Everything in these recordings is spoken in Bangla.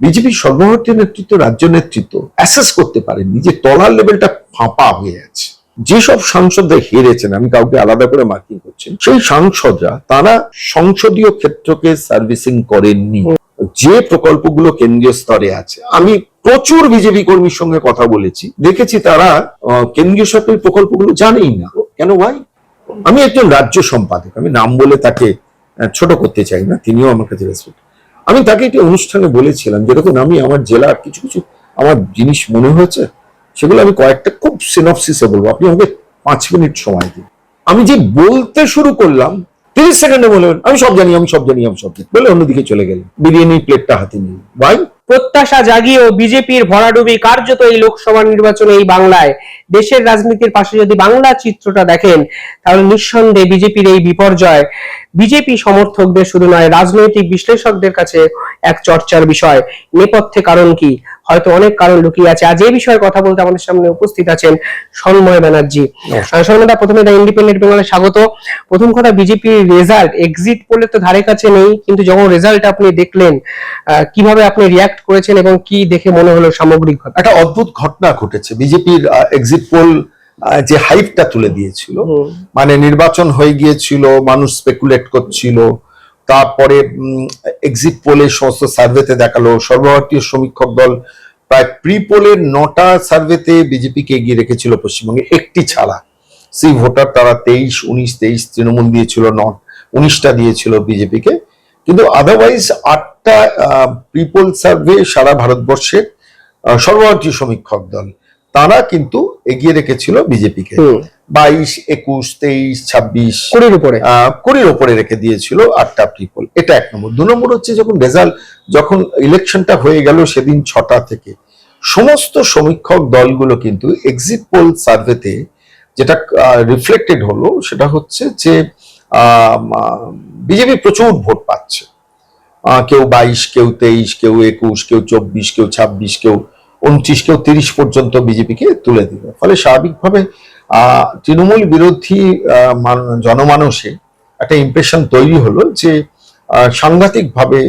বিজেপির সর্বভারতীয় নেতৃত্ব, রাজ্য নেতৃত্ব অ্যাসেস করতে পারেননি যে তলার লেভেলটা ফাঁপা হয়ে আছে। যেসব সাংসদরা হেরেছেন, আমি কাউকে আলাদা করে মার্কিং করছি সেই সাংসদরা, তারা সংসদীয় ক্ষেত্রকে সার্ভিসিং করেননি। যে প্রকল্পগুলো কেন্দ্রীয় স্তরে আছে। আমি প্রচুর বিজেপি কর্মীর সঙ্গে কথা বলেছি। দেখেছি তারা কেন্দ্রীয় সরকারি প্রকল্পগুলো জানেই না। কেন ভাই আমি একজন রাজ্য সম্পাদক, আমি নাম বলে তাকে ছোট করতে চাই না, তিনিও আমার কাছে রেসপেক্ট আমি তাকে একটি অনুষ্ঠানে বলেছিলাম যেরকম আমি আমার জেলার কিছু কিছু আমার জিনিস মনে হয়েছে, সেগুলো আমি কয়েকটা খুব সিনপসিসে বলব। আপনি আমাকে পাঁচ মিনিট সময় দিন। আমি যে বলতে শুরু করলাম, তিরিশ সেকেন্ডে বললেন আমি সব জানি, আমি সব জানি, আমি সব জানি। বলে অন্যদিকে চলে গেলেন। বিরিয়ানি প্লেটটা হাতে নিয়ে ভাই প্রত্যাশা জাগিয়েও বিজেপির ভরাডুবি কার্যত এই লোকসভা নির্বাচনে এই বাংলায়। দেশের রাজনীতির পাশে যদি বাংলা চিত্রটা দেখেন তাহলে নিঃসন্দেহে বিজেপির এই বিপর্যয়। বিজেপি সমর্থকদের শুধু নয় রাজনৈতিক বিশ্লেষকদের কাছে এক চর্চার বিষয়। নেপথ্যে কারণ কি? হয়তো অনেক কারণ লুকিয়ে আছে। আজ এই বিষয়ে কথা বলতে আমাদের সামনে উপস্থিত আছেন সন্ময় ব্যানার্জি। সন্ময়দা প্রথমে দা ইন্ডিপেন্ডেন্ট বেঙ্গলে স্বাগত। প্রথম কথা বিজেপির রেজাল্ট এক্সিট পোলে তো ধারে কাছে নেই কিন্তু যখন রেজাল্ট আপনি দেখলেন আহ, কীভাবে আপনি রিয়াক্ট করেছেন এবং কি দেখে মনে হলো সামগ্রিকভাবে? একটা অদ্ভুত ঘটনা ঘটেছে। বিজেপির এক্সিট পোল যে হাইপটা তুলে দিয়েছিল মানে নির্বাচন হয়ে গিয়েছিল মানুষ স্পেকুলেট করছিল তারপরে এক্সিট পোলে সমস্ত সার্ভেতে দেখাল সর্বভারতীয় সমীক্ষক দল প্রায় প্রি পোলের নটা সার্ভেতে বিজেপিকে এগিয়ে রেখেছিল পশ্চিমবঙ্গে। একটি ছাড়া। সেই ভোটার তারা তেইশ উনিশ তেইশ তৃণমূল দিয়েছিল ন উনিশটা দিয়েছিল বিজেপিকে। কিন্তু আদারওয়াইজ আটটা প্রিপোল সার্ভে সারা ভারতবর্ষের সর্বভারতীয় সমীক্ষক দল। তারা কিন্তু এগিয়ে রেখেছিল বিজেপিকে। বাইশ একুশ তেইশ ছাব্বিশ কুড়ির উপরে। কুড়ির ওপরে রেখে দিয়েছিল আটটা পিপল এটা এক নম্বর। দু নম্বর হচ্ছে যখন রেজাল্ট যখন ইলেকশনটা হয়ে গেল সেদিন ছটা থেকে সমস্ত সমীক্ষক দলগুলো কিন্তু এক্সিট পোল সার্ভেতে যেটা রিফ্লেক্টেড হলো সেটা হচ্ছে যে বিজেপি প্রচুর ভোট পাচ্ছে। কেউ বাইশ, কেউ তেইশ, কেউ একুশ, কেউ চব্বিশ, কেউ ছাব্বিশ, কেউ উনত্রিশ কেউ তিরিশ পর্যন্ত বিজেপিকে তুলে দিল ফলে স্বাভাবিকভাবে তৃণমূল বিরোধী জনমানসে একটা ইমপ্রেশন তৈরি হলো যে সাংঘাতিক ভাবে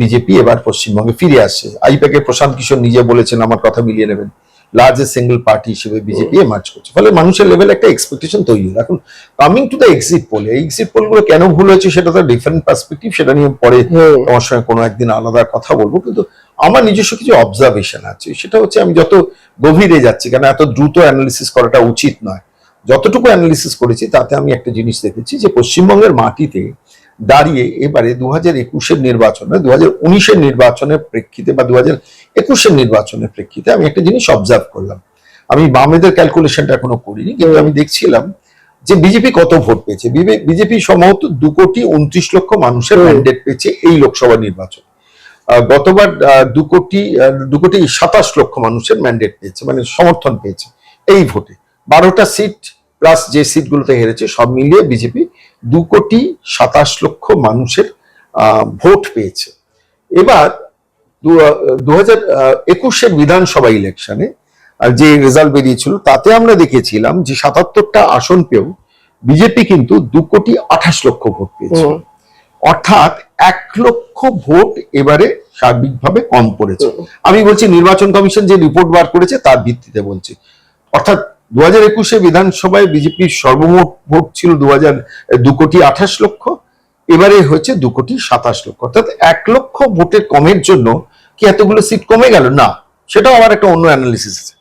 বিজেপি এবার পশ্চিমবঙ্গে ফিরে আসে। আইপ্যাকে প্রশান্ত কিশোর নিজে বলেছেন, আমার কথা মিলিয়ে নেবেন। লার্জেস্ট সিঙ্গেল পার্টি হিসেবে বিজেপি এমার্জ করছে। ফলে মানুষের লেভেল একটা এক্সপেকটেশন তৈরি হলো এখন coming to the exit poll এই এক্সিট পোলগুলো কেন ভুল হয়েছে সেটা তো ডিফারেন্ট পার্সপেক্টিভ সেটা নিয়ে পরে তোমার সঙ্গে কোনো একদিন আলাদা কথা বলব। কিন্তু আমার নিজস্ব কিছু অবজারভেশন আছে। সেটা হচ্ছে আমি যত গভীরে যাচ্ছি কেন এত দ্রুত অ্যানালিসিস করাটা উচিত নয়। যতটুকু অ্যানালিসিস করেছি তাতে আমি একটা জিনিস দেখেছি যে পশ্চিমবঙ্গের মাটিতে দাঁড়িয়ে এবারে দু হাজার একুশের নির্বাচনে দু হাজার উনিশের নির্বাচনের প্রেক্ষিতে বা দু হাজার একুশের নির্বাচনের প্রেক্ষিতে আমি একটা জিনিস অবজার্ভ করলাম। আমি বামেদের ক্যালকুলেশনটা এখনও করিনি কিন্তু আমি দেখছিলাম যে বিজেপি কত ভোট পেয়েছে? বিজেপি সম্ভবত দু কোটি উনত্রিশ লক্ষ মানুষের। ম্যান্ডেট পেয়েছে এই লোকসভা নির্বাচন। গতবার দু কোটি দু কোটি সাতাশ লক্ষ মানুষের ম্যান্ডেট পেয়েছে মানে সমর্থন পেয়েছে এই ভোটে। বারোটা সিট প্লাস যে সিটগুলোতে হেরেছে সব মিলিয়ে বিজেপি দু কোটি সাতাশ লক্ষ মানুষের আহ, ভোট পেয়েছে। এবার দু হাজার একুশের বিধানসভা ইলেকশনে যে রেজাল্ট বেরিয়েছিল তাতে আমরা দেখেছিলাম যে সাতাত্তরটা আসন পেয়েও বিজেপি কিন্তু দু কোটি আঠাশ লক্ষ ভোট পেয়েছে অর্থাৎ এক লক্ষ ভোট এবারে সার্বিকভাবে কম পড়েছে। আমি বলছি নির্বাচন কমিশন যে রিপোর্ট বার করেছে তার ভিত্তিতে বলছি। অর্থাৎ দু হাজার একুশে বিধানসভায় বিজেপির সর্বমোট ভোট ছিল দু হাজার দু কোটি আঠাশ লক্ষ এবারে হচ্ছে দু কোটি সাতাশ লক্ষ। অর্থাৎ এক লক্ষ ভোটের কমের জন্য কি এতগুলো সিট কমে গেল? না, সেটাও আমার একটা অন্য অ্যানালিসিস আছে।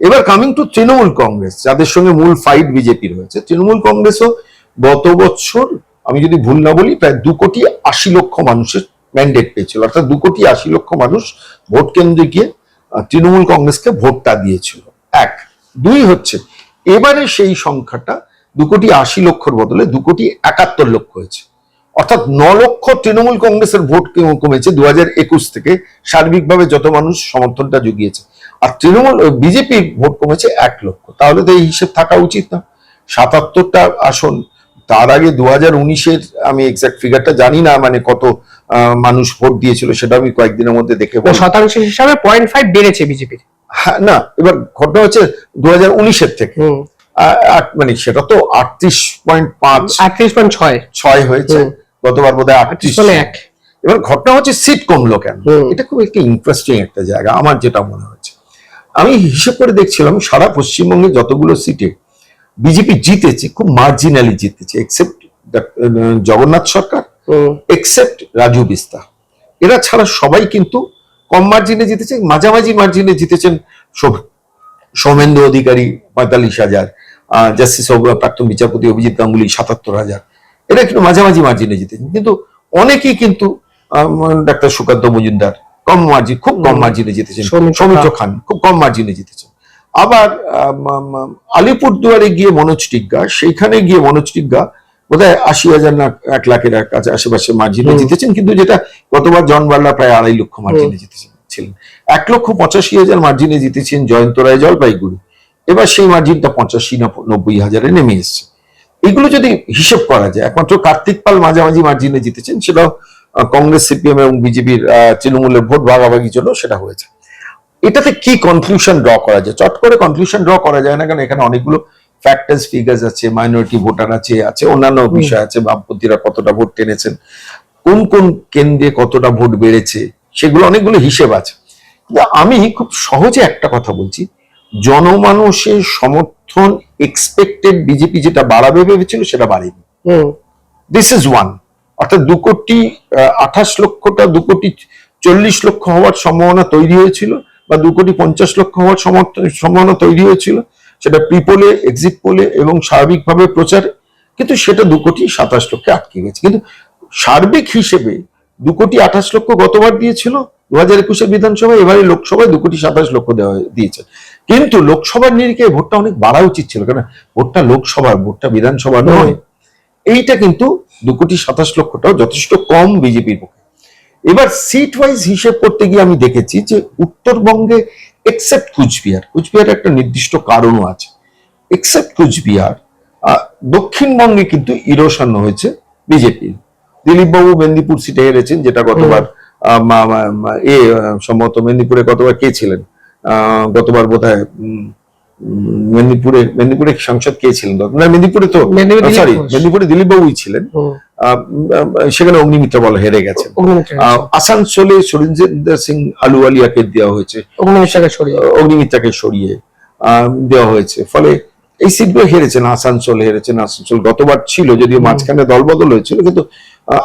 এবার কামিং টু তৃণমূল কংগ্রেস, যাদের সঙ্গে মূল ফাইট বিজেপির হয়েছে তৃণমূল কংগ্রেসও গত বছর, আমি যদি ভুল না বলি, প্রায় দু কোটি আশি লক্ষ মানুষের ম্যান্ডেট পেয়েছিল। অর্থাৎ দু কোটি আশি লক্ষ মানুষ ভোট কেন্দ্রে গিয়ে তৃণমূল কংগ্রেসকে ভোটটা দিয়েছিল। এক। দুই হচ্ছে, এবারে সেই সংখ্যাটা দু কোটি আশি লক্ষর বদলে দু কোটি একাত্তর লক্ষ হয়েছে। অর্থাৎ ন লক্ষ তৃণমূল কংগ্রেসের ভোট কমেছে দু হাজার একুশ থেকে। সার্বিকভাবে যত মানুষ সমর্থনটা জুগিয়েছে। আর তৃণমূল বিজেপির ভোট কমেছে এক লক্ষ। তাহলে তো এই হিসেব থাকা উচিত না। সাতাত্তরটা আসন তার আগে দু হাজার উনিশের আমি এক্সাক্ট ফিগারটা জানি না মানে কত মানুষ ভোট দিয়েছিল সেটা আমি কয়েকদিনের মধ্যে দেখে শতাংশ হিসাবে পয়েন্ট ফাইভ বেড়েছে বিজেপির হ্যাঁ, না এবার ঘটনা হচ্ছে দু হাজার উনিশের থেকে। মানে সেটা তো আটত্রিশ পয়েন্ট পাঁচ আটত্রিশ পয়েন্ট ছয়। ছয় হয়েছে। গতবার বোধ হয় আটত্রিশ এবার ঘটনা হচ্ছে সিট কমলো কেন? এটা খুব একটা ইন্টারেস্টিং একটা জায়গা আমার যেটা মনে হচ্ছে। আমি হিসেব করে দেখছিলাম সারা পশ্চিমবঙ্গে যতগুলো সিটে বিজেপি জিতেছে খুব মার্জিনালি জিতেছে এক্সেপ্ট জগন্নাথ সরকার এক্সেপ্ট রাজু বিস্তা। এরা ছাড়া সবাই কিন্তু কম মার্জিনে জিতেছে মাঝামাঝি মার্জিনে জিতেছেন সৌ- সৌমেন্দু অধিকারী পঁয়তাল্লিশ হাজার জাস্টিস প্রাক্তন বিচারপতি অভিজিৎ গাঙ্গুলি সাতাত্তর হাজার। এরা কিন্তু মাঝামাঝি মার্জিনে জিতেছেন কিন্তু অনেকেই কিন্তু ডাক্তার সুকান্ত মজুমদার কম মার্জিন খুব কম মার্জিনে জিতেছেন। সৌমিত্র খান। খুব কম মার্জিনে জিতেছেন। আবার আলিপুরদুয়ারে গিয়ে মনোজ টিগ্গা সেইখানে গিয়ে মনোজ টিগ্গা বোধহয় আশি হাজার না এক লাখের কাছে আশেপাশে মার্জিনে জিতেছেন। কিন্তু যেটা গতবার জন বার্লা প্রায় আড়াই লক্ষ মার্জিনে জিতেছেন ছিলেন। এক লক্ষ পঁচাশি হাজার মার্জিনে জিতেছেন জয়ন্ত রায় জলপাইগুড়ি। এবার সেই মার্জিনটা পঁচাশি না নব্বই হাজারে নেমে এসছে। এগুলো যদি হিসেব করা যায় একমাত্র কার্তিক পাল মাঝামাঝি মার্জিনে জিতেছেন সেটাও কংগ্রেস সিপিএম এবং বিজেপির তৃণমূলের ভোট ভাগাভাগির জন্য সেটা হয়েছে। এটাতে কি কনক্লুশন ড্র করা যায়? চট করে কনক্লুশন ড্র করা যায় না কারণ এখানে অনেকগুলো ফ্যাক্টার্স ফিগার্স আছে মাইনরিটি ভোটার আছে আছে অন্যান্য বিষয় আছে বামপন্থীরা কতটা ভোট টেনেছেন কোন কোন কেন্দ্রে কতটা ভোট বেড়েছে সেগুলো অনেকগুলো হিসেব আছে। কিন্তু আমি খুব সহজে একটা কথা বলছি জনমানুষের সমর্থন এক্সপেক্টেড বিজেপি যেটা বাড়াবে ভেবেছিল সেটা বাড়েনি। দিস ইজ ওয়ান অর্থাৎ দু কোটি আঠাশ লক্ষটা দু কোটি চল্লিশ লক্ষ হওয়ার সম্ভাবনা তৈরি হয়েছিল বা দু কোটি পঞ্চাশ লক্ষ হওয়ার সমর্থ- সম্ভাবনা তৈরি হয়েছিল। সেটা প্রিপোলে এক্সিট পোলে এবং স্বাভাবিকভাবে প্রচারে কিন্তু সেটা দু কোটি সাতাশ লক্ষে আটকে গেছে। কিন্তু সার্বিক হিসেবে দু কোটি আঠাশ লক্ষ গতবার দিয়েছিল দু হাজার একুশের বিধানসভায় এবারে লোকসভায় দু কোটি সাতাশ লক্ষ দেওয়া দিয়েছে। কিন্তু লোকসভার নিরিখে ভোটটা অনেক বাড়া উচিত ছিল কেন ভোটটা লোকসভার ভোটটা বিধানসভা নয়। এইটা কিন্তু দু কোটি সাতাশ লক্ষটাও যথেষ্ট কম বিজেপির পক্ষে। এবার সিট ওয়াইজ হিসেব করতে গিয়ে আমি দেখেছি যে উত্তরবঙ্গে এক্সেপ্ট কুচবিহার কুচবিহার একটা নির্দিষ্ট কারণও আছে। এক্সেপ্ট কুচবিহার আহ, দক্ষিণবঙ্গে কিন্তু ইরোশন হয়েছে বিজেপির। দিলীপবাবু মেদিনীপুর সিটে হেরেছেন যেটা গতবার এ সম্ভবত মেদিনীপুরে গতবার কে ছিলেন? গতবার বোধ হয় মেদিনীপুরে মেদিনীপুরে সাংসদ কে ছিলেন না মেদিনীপুরে তো সরি মেদিনীপুরে দিলীপ বাবুই ছিলেন। সেখানে অগ্নিমিত্রা বল হেরে গেছেন। আসানসোলে সুরেন্দ্র সিং আলুওয়ালিয়াকে দেওয়া হয়েছে। অগ্নিমিত্রাকে সরিয়ে। দেওয়া হয়েছে। ফলে এই সিটগুলো হেরেছেন আসানসোল হেরেছেন আসানসোল গতবার ছিল যদিও মাঝখানে দলবদল হয়েছিল কিন্তু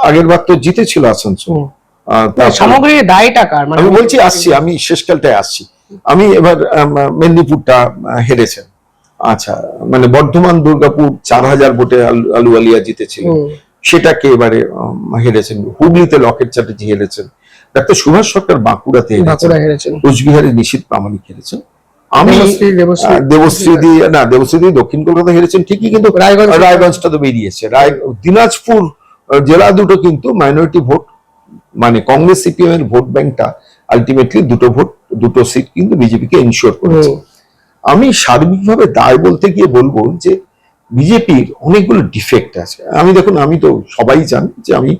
আগের বার তো জিতেছিল আসানসোল। তারপরে- সামগ্রিক দায় টাকার মানে আমি বলছি আসছি আমি শেষকালটায় আসছি। আমি এবার মেদিনীপুরটা হেরেছেন। আচ্ছা মানে বর্ধমান দুর্গাপুর চার হাজার ভোটে আলু আলুওয়ালিয়া জিতেছিল সেটাকে এবারে হেরেছেন। হুগলিতে লকেট চ্যাটার্জি হেরেছেন। ডাক্তার সুভাষ সরকার বাঁকুড়াতে হেরেছেন। কোচবিহারে নিশীত প্রামাণিক হেরেছেন। আমি দেবশ্রী না দেবশ্রী দক্ষিণ কলকাতা হেরেছেন ঠিকই কিন্তু রায়গঞ্জ। রায়গঞ্জটা তো বেরিয়েছে। রায় দিনাজপুর জেলা দুটো কিন্তু মাইনরিটি ভোট মানে কংগ্রেস সিপিএম এর ভোট ব্যাংকটা আলটিমেটলি দুটো ভোট দুটো সিট কিন্তু বিজেপিকে ইনশিওর করেছে। আমি সার্বিকভাবে দায় বলতে গিয়ে বলব যে বিজেপির অনেকগুলো ডিফেক্ট আছে। আমি দেখুন আমি তো সবাই জান যে আমি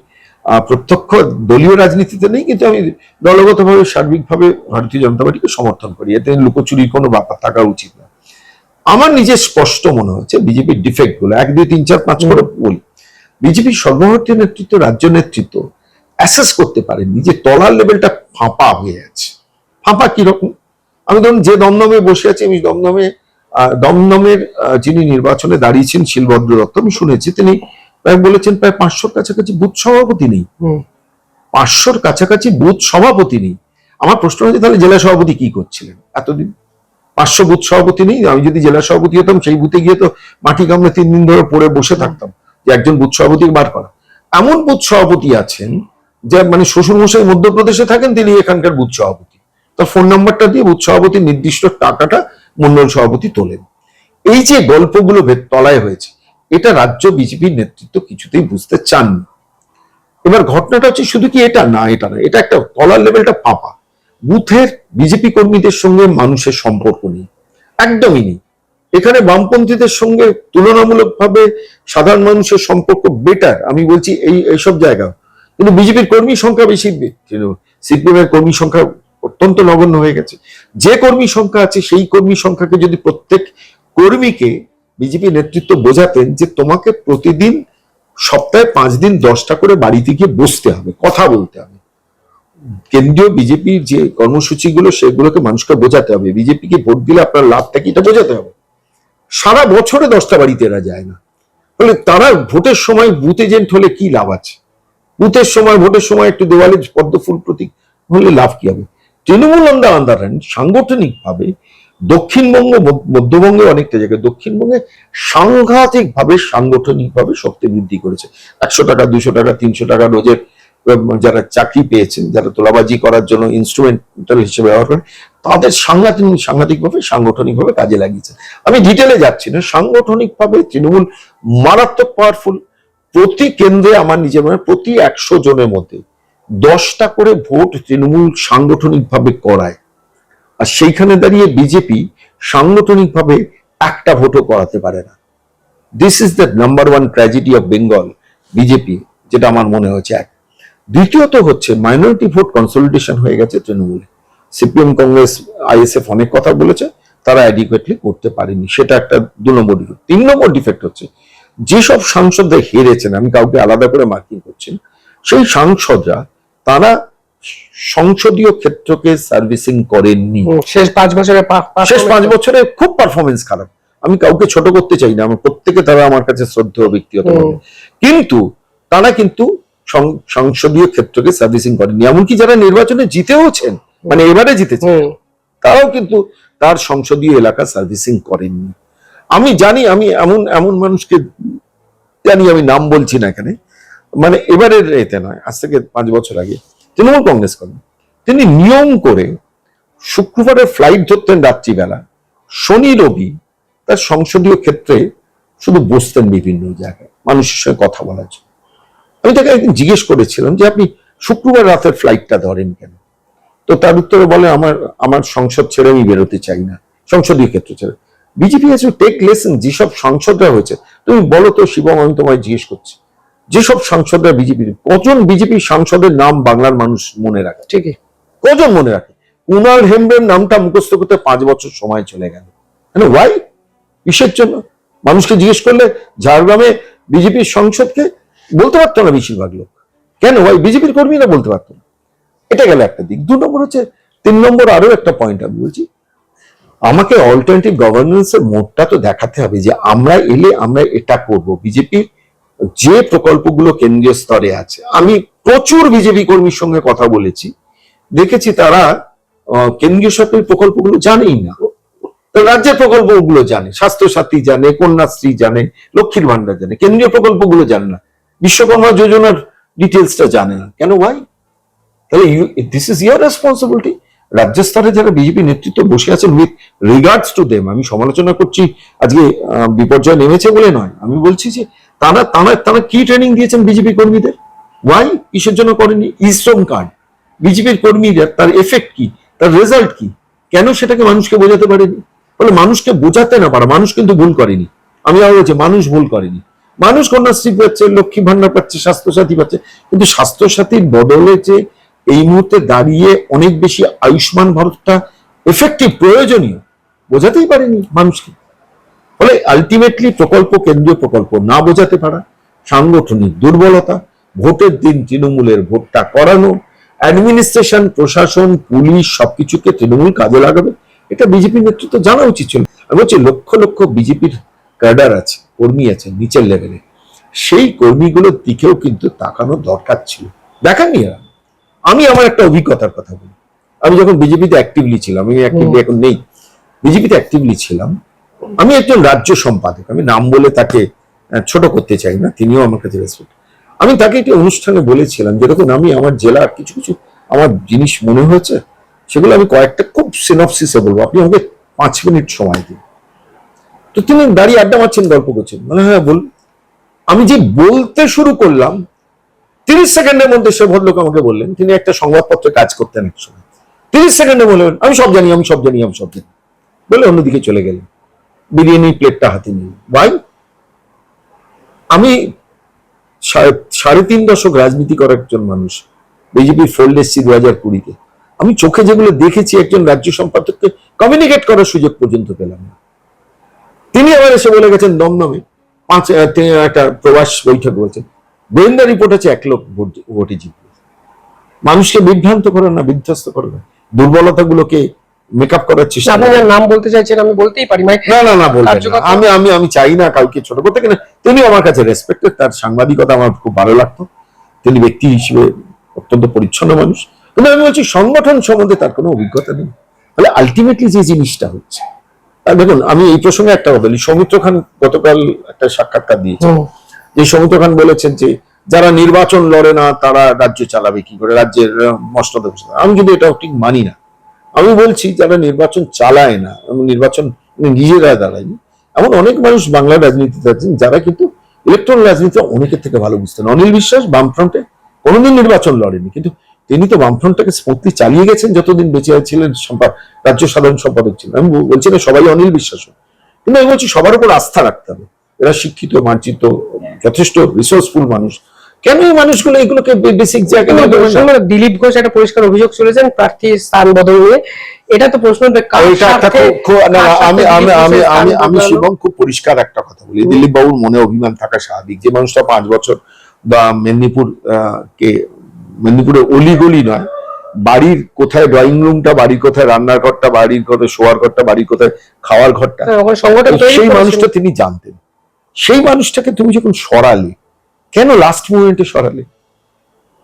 প্রত্যক্ষ দলীয় রাজনীতিতে নেই কিন্তু আমি দলগতভাবে সার্বিকভাবে ভারতীয় জনতা পার্টিকে সমর্থন করি। এতে লুকোচুরির কোনো ব্যাপার থাকা উচিত না। আমার নিজের স্পষ্ট মনে হচ্ছে বিজেপির ডিফেক্টগুলো এক দুই তিন চার পাঁচ করে বলি। বিজেপির সর্বভারতীয় নেতৃত্ব রাজ্য নেতৃত্ব অ্যাসেস করতে পারেন নিজের তলার লেভেলটা ফাঁপা হয়ে আছে। ফাঁপা কীরকম? আমি ধরুন যে দমদমে বসে আছি আমি দমদমে দমদমের যিনি নির্বাচনে দাঁড়িয়েছেন শিলভদ্র দত্ত আমি শুনেছি তিনি প্রায় বলেছেন প্রায় পাঁচশোর কাছাকাছি বুথ সভাপতি নেই। পাঁচশোর কাছাকাছি বুথ সভাপতি নেই। আমার প্রশ্ন হচ্ছে তাহলে জেলা সভাপতি কি করছিলেন এতদিন? পাঁচশো বুথ সভাপতি নেই আমি যদি জেলা সভাপতি হতাম সেই বুথে গিয়ে তো মাটি কামড়ে তিন দিন ধরে পড়ে বসে থাকতাম যে একজন বুথ সভাপতি বার করা। এমন বুথ সভাপতি আছেন যে মানে শ্বশুর মশাই মধ্যপ্রদেশে থাকেন তিনি এখানকার বুথ সভাপতি। তার ফোন নাম্বারটা দিয়ে বুথ সভাপতির নির্দিষ্ট টাকাটা মন্ডল সভাপতি তোলেন। এই যে গল্পগুলো তলায় হয়েছে, এটা রাজ্য বিজেপির নেতৃত্ব কিছুতেই বুঝতে চান এবার ঘটনাটা হচ্ছে শুধু কি এটা? না এটা না। এটা একটা তলার লেভেলটা ফাঁপা। বুথের বিজেপি কর্মীদের সঙ্গে মানুষের সম্পর্ক নেই। একদমই নেই। এখানে বামপন্থীদের সঙ্গে তুলনামূলকভাবে সাধারণ মানুষের সম্পর্ক বেটার আমি বলছি এই, এইসব জায়গা কিন্তু বিজেপির কর্মী সংখ্যা বেশি সিপিএম এর কর্মী সংখ্যা অত্যন্ত নগণ্য হয়ে গেছে। যে কর্মী সংখ্যা আছে, সেই কর্মী সংখ্যাকে যদি প্রত্যেক কর্মীকে বিজেপি নেতৃত্ব বোঝাতেন যে তোমাকে প্রতিদিন সপ্তাহে পাঁচ দিন দশটা করে বাড়িতে গিয়ে বসতে হবে, কথা বলতে হবে। কেন্দ্রীয় বিজেপির যে কর্মসূচিগুলো, সেগুলোকে মানুষকে বোঝাতে হবে। বিজেপিকে ভোট দিলে আপনার লাভটা কি এটা বোঝাতে হবে। সারা বছরে দশটা বাড়িতে এরা যায় না। ফলে তারা ভোটের সময় বুথ এজেন্ট হলে কি লাভ আছে? বুথের সময়, ভোটের সময় একটু দেওয়ালে পদ্ম ফুল প্রতীক হলে লাভ কি হবে? তৃণমূল সাংগঠনিক ভাবে দক্ষিণবঙ্গ মধ্যবঙ্গে অনেকটা জায়গায়, দক্ষিণবঙ্গে সাংঘাতিক ভাবে সাংগঠনিক ভাবে শক্তি বৃদ্ধি করেছে। একশো টাকা, দুশো টাকা, তিনশো টাকা রোজের যারা চাকরি পেয়েছেন, যারা তোলাবাজি করার জন্য ইনস্ট্রুমেন্টাল হিসেবে ব্যবহার করেন, তাদের সাংঘাতিক সাংঘাতিকভাবে, সাংগঠনিকভাবে কাজে লাগিয়েছে। আমি ডিটেলে যাচ্ছি না। সাংগঠনিকভাবে তৃণমূল মারাত্মক পাওয়ারফুল প্রতি কেন্দ্রে আমার নিজের মনে প্রতি একশো জনের মধ্যে দশটা করে ভোট তৃণমূল সাংগঠনিকভাবে করায়। আর সেইখানে দাঁড়িয়ে বিজেপি সাংগঠনিকভাবে একটা ভোটও করাতে পারে না। This is the number one tragedy of Bengal BJP যেটা আমার মনে হচ্ছে এক। দ্বিতীয়ত হচ্ছে মাইনরিটি ভোট কনসলিডেশন হয়ে গেছে তৃণমূলে। সিপিএম কংগ্রেস আইএসএফ অনেক কথা বলেছে, তারা অ্যাডিকুয়েটলি করতে পারেনি। সেটা একটা দু নম্বর ডিফেক্ট তিন নম্বর ডিফেক্ট হচ্ছে, যেসব সাংসদরা হেরেছেন, আমি কাউকে আলাদা করে মার্কিং করছি সেই সাংসদরা তারা সংসদীয় ক্ষেত্রকে সার্ভিসিং করেননি। শেষ পাঁচ বছরে শেষ পাঁচ বছরে খুব পারফরমেন্স খারাপ। আমি কাউকে ছোট করতে চাই না আমার প্রত্যেকে তারা আমার কাছে শ্রদ্ধেয় ব্যক্তিগত কিন্তু তারা কিন্তু সংসদীয় ক্ষেত্রকে সার্ভিসিং করেনি এমনকি যারা নির্বাচনে জিতেওছেন মানে এবারে জিতেছেন তারাও কিন্তু তার সংসদীয় এলাকা সার্ভিসিং করেননি। আমি জানি আমি এমন এমন মানুষকে জানি আমি নাম বলছি না এখানে মানে এবারের এতে নয়, আজ থেকে পাঁচ বছর আগে তৃণমূল কংগ্রেস করেন। তিনি নিয়ম করে শুক্রবারের ফ্লাইট ধরতেন রাত্রিবেলা। শনি রবি তার সংসদীয় ক্ষেত্রে শুধু বসতেন বিভিন্ন জায়গায়, মানুষের সঙ্গে কথা বলার জন্য। আমি তাকে একদিন জিজ্ঞেস করেছিলাম যে, আপনি শুক্রবার রাতের ফ্লাইটটা ধরেন কেন? তো তার উত্তরে বলে, আমার আমার সংসদ ছেড়ে আমি বেরোতে চাই না, সংসদীয় ক্ষেত্র ছেড়ে। বিজেপি আছে টেক লেসন যেসব সাংসদরা হয়েছে। তুমি বলো তো, শিবম, আমি তোমায় জিজ্ঞেস করছি। যেসব সাংসদরা বিজেপি কজন বিজেপি সাংসদের নাম বাংলার মানুষ মনে রাখে? ঠিকই। কজন মনে রাখে? কুণাল হেমব্রের নামটা মুখস্থ করতে পাঁচ বছর সময় চলে গেল। কেন? ওয়াই কিসের জন্য? মানুষকে জিজ্ঞেস করলে ঝাড়গ্রামে বিজেপির সংসদকে বলতে পারতো না বেশিরভাগ লোক। কেন? ওয়াই বিজেপির কর্মীরা বলতে পারতো না। এটা গেল একটা দিক। দু নম্বর হচ্ছে তিন নম্বর আরও একটা পয়েন্ট আমি বলছি। আমাকে অল্টারনেটিভ গভর্নেন্সের মোডটা তো দেখাতে হবে যে আমরা এলে আমরা এটা করব। বিজেপির যে প্রকল্পগুলো কেন্দ্রীয় স্তরে আছে, আমি প্রচুর বিজেপি কর্মীর সঙ্গে কথা বলেছি, দেখেছি তারা কেন্দ্রীয় সরকারি প্রকল্পগুলো জানেই না। রাজ্যের প্রকল্পগুলো জানে স্বাস্থ্য সাথী জানে, কন্যাশ্রী জানে, লক্ষ্মীর ভান্ডার জানে, কেন্দ্রীয় প্রকল্পগুলো জানে না। বিশ্বকর্মা যোজনার ডিটেলসটা জানে না। কেন? ভাই তাহলে দিস ইজ ইয়ার রেসপন্সিবিলিটি রাজ্য স্তরে যারা বিজেপি নেতৃত্ব বসে আছেন উইথ রিগার্ডস টু দেম আমি সমালোচনা করছি, আজকে বিপর্যয় নেমেছে বলে নয়। আমি বলছি যে তারা তারা তারা কি ট্রেনিং দিয়েছেন বিজেপি কর্মীদের? ওয়াই কিসের জন্য করেনি ইশ্রম কার্ড বিজেপির কর্মীদের তার এফেক্ট কি? তার রেজাল্ট কি? কেন সেটাকে মানুষকে বোঝাতে পারেনি? বলে মানুষকে বোঝাতে না পারা, মানুষ কিন্তু ভুল করেনি। আমি আবার বলছি, মানুষ ভুল করেনি। মানুষ কন্যাশ্রী পাচ্ছে, লক্ষ্মী ভান্ডার পাচ্ছে, স্বাস্থ্যসাথী পাচ্ছে, কিন্তু স্বাস্থ্যসাথীর বদলে যে এই মুহূর্তে দাঁড়িয়ে অনেক বেশি আয়ুষ্মান ভারতটা এফেক্টিভ প্রয়োজনীয়, বোঝাতেই পারেনি মানুষকে। ফলে আলটিমেটলি প্রকল্প, কেন্দ্রীয় প্রকল্প না বোঝাতে পারা, সাংগঠনিক দুর্বলতা, ভোটের দিন তৃণমূলের ভোটটা করানো অ্যাডমিনিস্ট্রেশন প্রশাসন, পুলিশ সবকিছুকে তৃণমূল কাজে লাগাবে, এটা বিজেপির নেতৃত্ব জানা উচিত ছিল। আমি বলছি, লক্ষ লক্ষ বিজেপির ক্যাডার আছে, কর্মী আছে নিচের লেভেলে সেই কর্মীগুলোর দিকেও কিন্তু তাকানো দরকার ছিল। দেখাননি এরা। আমি আমার একটা অভিজ্ঞতার কথা বলি। আমি যখন বিজেপিতে অ্যাক্টিভলি ছিলাম আমি অ্যাক্টিভলি এখন নেই বিজেপিতে অ্যাক্টিভলি ছিলাম আমি একজন রাজ্য সম্পাদক আমি নাম বলে তাকে ছোট করতে চাই না তিনিও আমার কাছে রেসপেক্ট আমি তাকে একটি অনুষ্ঠানে বলেছিলাম যেরকম আমি আমার জেলার কিছু কিছু আমার জিনিস মনে হয়েছে সেগুলো আমি কয়েকটা খুব সিনপসিসে বলব। আপনি আমাকে পাঁচ মিনিট সময় দিন। তো তিনি দাঁড়িয়ে আড্ডা মারছেন গল্প করছেন। মানে হ্যাঁ বল আমি যে বলতে শুরু করলাম তিরিশ সেকেন্ডের মধ্যে সে ভদ্রলোক আমাকে বললেন, তিনি একটা সংবাদপত্রে কাজ করতেন এক সময়। তিরিশ সেকেন্ডে বললেন, আমি সব জানি, আমি সব জানি, আমি সব জানি। বলে অন্যদিকে চলে গেলেন। বিরিয়ানি প্লেটটা হাতে নিয়ে ভাই, আমি সাড়ে- তিন দশক রাজনীতি করা একজন মানুষ, বিজেপির ফোল্ড এসছি দু হাজার কুড়িতে। আমি চোখে যেগুলো দেখেছি, একজন রাজ্য সম্পাদককে কমিউনিকেট করার সুযোগ পর্যন্ত পেলাম না। তিনি আবার এসে বলে গেছেন, দমদমে পাঁচ একটা প্রবাস বৈঠক বলছেন। গোয়েন্দা রিপোর্ট আছে এক লোক ভোটে জিতবে। মানুষকে বিভ্রান্ত করে না বিধ্বস্ত করে না। দুর্বলতাগুলোকে মেকআপ করার চেষ্টা আপনি করে। যার নাম বলতে চাইছেন আমি বলতেই পারি মানে না না না বলবেন আমি আমি আমি চাই না কাউকে ছোট করতে কেন তিনি আমার কাছে রেসপেক্টেড তার সাংবাদিকতা আমার খুব ভালো লাগতো। তিনি ব্যক্তি হিসেবে অত্যন্ত পরিচ্ছন্ন মানুষ। কিন্তু আমি বলছি সংগঠন সম্বন্ধে তার কোনো অভিজ্ঞতা নেই। তাহলে আলটিমেটলি যে জিনিসটা হচ্ছে দেখুন আমি এই প্রসঙ্গে একটা কথা বলি। সৌমিত্র খান গতকাল একটা সাক্ষাৎকার দিয়েছে যে সৌমিত্র খান বলেছেন যে, যারা নির্বাচন লড়ে না, তারা রাজ্য চালাবে কি করে? রাজ্যের থাকে। আমি কিন্তু এটা ঠিক মানি না। আমি বলছি, যারা নির্বাচন চালায় না নির্বাচন নিজেরা দাঁড়ায়নি, এমন অনেক মানুষ বাংলার রাজনীতিতে আছেন যারা কিন্তু ইলেকট্রন রাজনীতি অনেকের থেকে ভালো বুঝতেন অনিল বিশ্বাস বামফ্রন্টে কোনোদিন নির্বাচন লড়েনি, কিন্তু তিনি তো বামফ্রন্টটাকে স্মৃতি চালিয়ে গেছেন, যতদিন বেঁচে ছিলেন রাজ্য সাধারণ সম্পাদক ছিলেন। আমি বল- বলছি না সবাই অনিল বিশ্বাস কিন্তু আমি বলছি সবার উপর আস্থা রাখতে হবে। এরা শিক্ষিত মার্জিত যথেষ্ট রিসোর্সফুল মানুষ। কেন এই মানুষগুলো এগুলোকে বেসিক জায়গায়? প্রশ্ন দিলীপ ঘোষ একটা পরিষ্কার অভিযোগ চলেছেন প্রার্থী স্থান বদল নিয়ে। এটা তো প্রশ্ন আমি আমি আমি আমি আমি? শিবম খুব পরিষ্কার একটা কথা বলি। দিলীপ বাবুর মনে অভিমান থাকা স্বাভাবিক। যে মানুষটা পাঁচ বছর বা মেদিনীপুর কে মেদিনীপুরের অলিগলি নয় বাড়ির কোথায় ড্রয়িং রুমটা বাড়ির কোথায় রান্নার ঘরটা বাড়ির কোথায় শোয়ার ঘরটা বাড়ির কোথায় খাওয়ার ঘরটা হ্যাঁ, সেই মানুষটা তিনি জানতেন। সেই মানুষটাকে তুমি যখন সরালে কেন লাস্ট মোমেন্টে সরালে?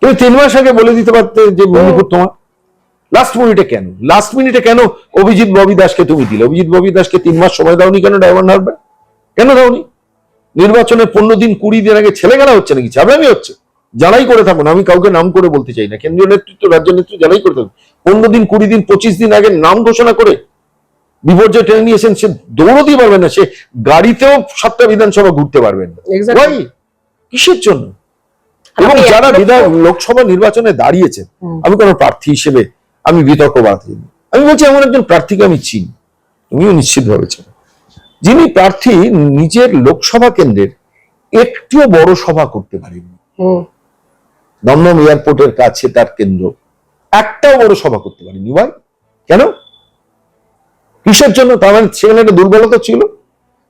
তুমি তিন মাস আগে বলে দিতে পারতে যে মণিপুর তোমার। লাস্ট মিনিটে কেন? লাস্ট মিনিটে কেন অভিজিৎ ববি দাসকে তুমি দিলে? অভিজিৎ ববি দাসকে তিন মাস সময় দাওনি কেন ডায়মন্ড হারবে কেন দাওনি? নির্বাচনে পনেরো দিন কুড়ি দিন আগে ছেলে গেলা হচ্ছে নাকি? চাপলামি হচ্ছে। যারাই করে থাকুন আমি কাউকে নাম করে বলতে চাই না। কেন্দ্রীয় নেতৃত্ব রাজ্য নেতৃত্ব যারাই করে থাকুন পনেরো দিন কুড়ি দিন পঁচিশ দিন আগে নাম ঘোষণা করে বিপর্যয় টেনে নিয়েছেন সে দৌড়তেই পারবে না সে গাড়িতেও সাতটা বিধানসভা ঘুরতে পারবেন না। কিসের জন্য? এবং যারা বিধান লোকসভা নির্বাচনে দাঁড়িয়েছেন আমি কোনো প্রার্থী হিসেবে আমি বিতর্ক বাড়াতে আমি বলছি এমন একজন প্রার্থীকে আমি চিনি তুমিও নিশ্চিতভাবে চেনো। যিনি প্রার্থী নিজের লোকসভা কেন্দ্রের একটিও বড় সভা করতে পারেননি। হুম, দমদম এয়ারপোর্টের কাছে তার কেন্দ্র একটাও বড় সভা করতে পারেনি ভাই কেন? কিসের জন্য? তার মানে সেখানে একটা দুর্বলতা ছিল।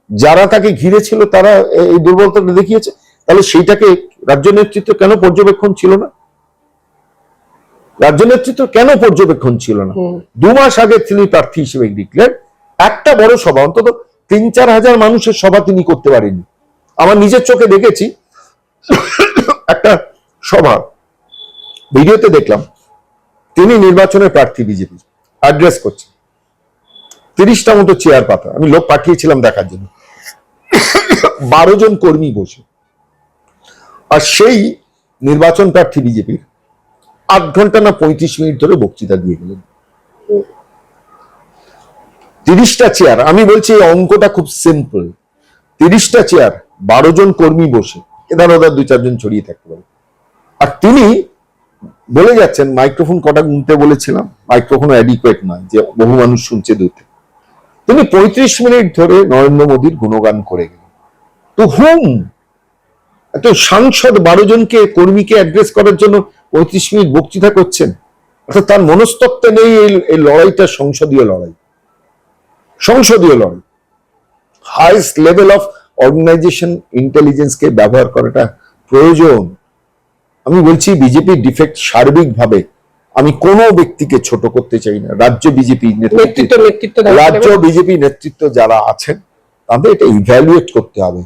যারা তাকে ঘিরে ছিল তারা এই দুর্বলতাটা দেখিয়েছে। তাহলে সেইটাকে রাজ্য নেতৃত্ব কেন পর্যবেক্ষণ ছিল না? রাজ্য নেতৃত্ব কেন পর্যবেক্ষণ ছিল না? দু মাস আগে তিনি প্রার্থী হিসেবে ডিক্লেয়ার একটা বড় সভা অন্তত তিন চার হাজার মানুষের সভা তিনি করতে পারেননি। আমার নিজের চোখে দেখেছি একটা সভা। ভিডিওতে দেখলাম তিনি নির্বাচনের প্রার্থী বিজেপি অ্যাড্রেস করছেন। তিরিশটা মতো চেয়ার পাতা। আমি লোক পাঠিয়েছিলাম দেখার জন্য। বারো জন কর্মী বসে। আর সেই নির্বাচন প্রার্থী বিজেপির আধ ঘণ্টা না পঁয়ত্রিশ মিনিট ধরে বক্তৃতা দিয়ে গেলেন। তিরিশটা চেয়ার, আমি বলছি এই অঙ্কটা খুব সিম্পল তিরিশটা চেয়ার, বারো জন কর্মী বসে। এধার ওধার দুই চারজন ছড়িয়ে থাকতে পারে। আর তিনি বলে যাচ্ছেন, মাইক্রোফোন কটা গুনতে বলেছিলাম? মাইক্রোফোন অ্যাডিকুয়েট নয়, যে বহু মানুষ শুনছে দূরে তিনি পঁয়ত্রিশ মিনিট ধরে নরেন্দ্র মোদীর গুণগান করে গেলেন। তো হুম, একটা সাংসদ বারো জনকে কর্মীকে অ্যাড্রেস করার জন্য পঁয়ত্রিশ মিনিট বক্তৃতা করছেন। অর্থাৎ তার মনস্তত্ত্বে নেই এই- এই লড়াইটা সংসদীয় লড়াই। সংসদীয় লড়াই। হাইস্ট লেভেল অফ অর্গানাইজেশন ইন্টেলিজেন্সকে ব্যবহার করাটা প্রয়োজন। আমি বলছি, বিজেপির ডিফেক্ট সার্বিকভাবে আমি কোনো ব্যক্তিকে ছোট করতে চাই না। রাজ্য বিজেপি নেতৃত্ব রাজ্য বিজেপি নেতৃত্ব যারা আছেন তাদের এটা ইভ্যালুয়েট করতে হবে।